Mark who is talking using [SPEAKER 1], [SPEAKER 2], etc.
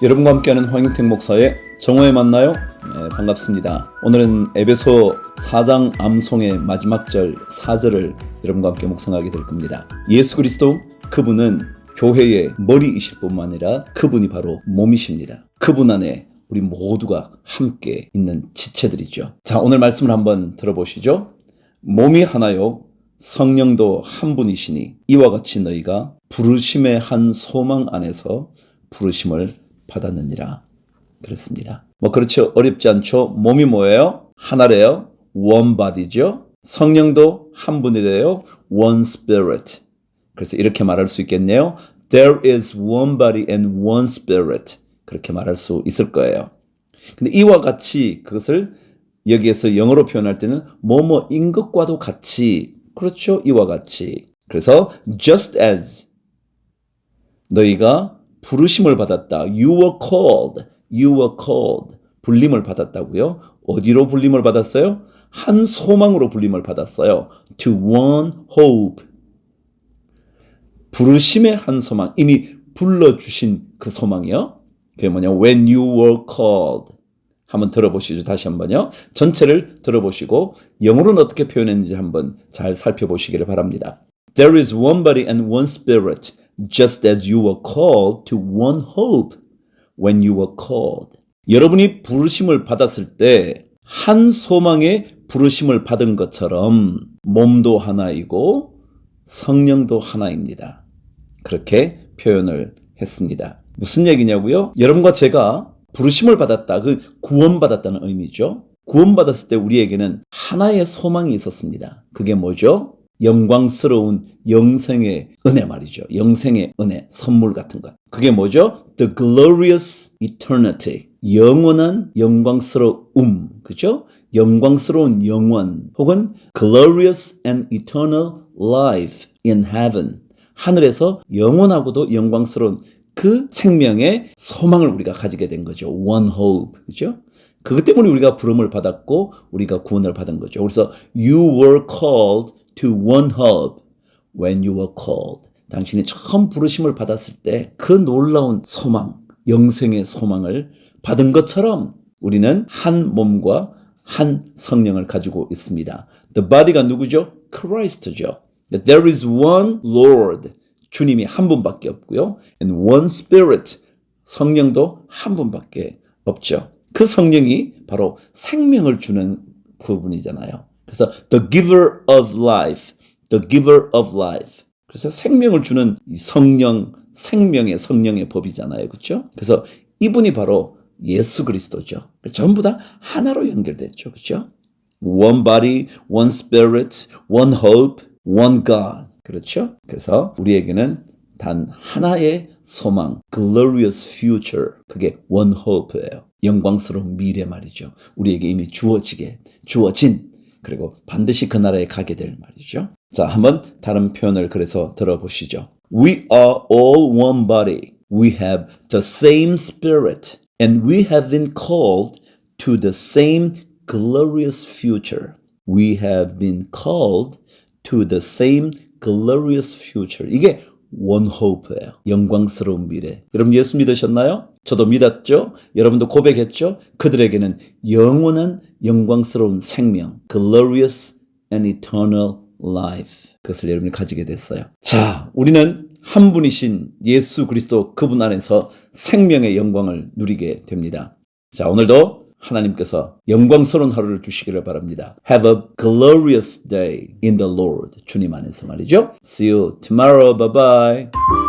[SPEAKER 1] 여러분과 함께하는 황영택 목사의 정오에 만나요. 네, 반갑습니다. 오늘은 에베소 4장 암송의 마지막 절 4절을 여러분과 함께 묵상하게 될 겁니다. 예수 그리스도 그분은 교회의 머리이실 뿐만 아니라 그분이 바로 몸이십니다. 그분 안에 우리 모두가 함께 있는 지체들이죠. 자, 오늘 말씀을 한번 들어보시죠. 몸이 하나요. 성령도 한 분이시니 이와 같이 너희가 부르심의 한 소망 안에서 부르심을 받았느니라. 그렇습니다. 뭐 그렇죠. 어렵지 않죠. 몸이 뭐예요? 하나래요. body죠. 성령도 한 분이래요. one spirit. 그래서 이렇게 말할 수 있겠네요. There is one body and one spirit. 그렇게 말할 수 있을 거예요. 근데 이와 같이 그것을 여기에서 영어로 표현할 때는 뭐뭐인 것과도 같이 그렇죠. 이와 같이. 그래서 just as 너희가 부르심을 받았다. You were called. You were called. 불림을 받았다고요? 어디로 불림을 받았어요? 한 소망으로 불림을 받았어요. To one hope. 부르심의 한 소망. 이미 불러주신 그 소망이요. 그게 뭐냐? When you were called. 한번 들어보시죠. 다시 한번요. 전체를 들어보시고 영어로는 어떻게 표현했는지 한번 잘 살펴보시기를 바랍니다. There is one body and one spirit, just as you were called to one hope when you were called. 여러분이 부르심을 받았을 때 한 소망에 부르심을 받은 것처럼 몸도 하나이고 성령도 하나입니다. 그렇게 표현을 했습니다. 무슨 얘기냐고요? 여러분과 제가 부르심을 받았다. 그 구원받았다는 의미죠. 구원받았을 때 우리에게는 하나의 소망이 있었습니다. 그게 뭐죠? 영광스러운 영생의 은혜 말이죠. 영생의 은혜, 선물 같은 것. 그게 뭐죠? The glorious eternity. 영원한 영광스러움. 그죠? 영광스러운 영원. 혹은 glorious and eternal life in heaven. 하늘에서 영원하고도 영광스러운 그 생명의 소망을 우리가 가지게 된 거죠. One hope. 그죠? 그것 때문에 우리가 부름을 받았고 우리가 구원을 받은 거죠. 그래서 you were called to one hope when you were called. 당신이 처음 부르심을 받았을 때 그 놀라운 소망, 영생의 소망을 받은 것처럼 우리는 한 몸과 한 성령을 가지고 있습니다. The body가 누구죠? Christ죠. There is one Lord. 주님이 한 분밖에 없고요. And one Spirit. 성령도 한 분밖에 없죠. 그 성령이 바로 생명을 주는 부분이잖아요. 그래서 the giver of life, the giver of life. 그래서 생명을 주는 이 성령, 생명의 성령의 법이잖아요. 그렇죠? 그래서 이분이 바로 예수 그리스도죠. 전부 다 하나로 연결됐죠. 그렇죠? One body, one spirit, one hope, one God. 그렇죠? 그래서 우리에게는 단 하나의 소망, glorious future. 그게 one hope예요. 영광스러운 미래 말이죠. 우리에게 이미 주어지게, 주어진, 그리고 반드시 그 나라에 가게 될 말이죠. 자, 한번 다른 표현을 그래서 들어보시죠. We are all one body. We have the same spirit. And we have been called to the same glorious future. We have been called to the same glorious future. 이게 hope예요. 영광스러운 미래. 여러분 예수 믿으셨나요? 저도 믿었죠. 여러분도 고백했죠. 그들에게는 영원한 영광스러운 생명, glorious and eternal life. 그것을 여러분이 가지게 됐어요. 자, 우리는 한 분이신 예수 그리스도 그분 안에서 생명의 영광을 누리게 됩니다. 자, 오늘도 하나님께서 영광스러운 하루를 주시기를 바랍니다. Have a glorious day in the Lord. 주님 안에서 말이죠. See you tomorrow. Bye bye.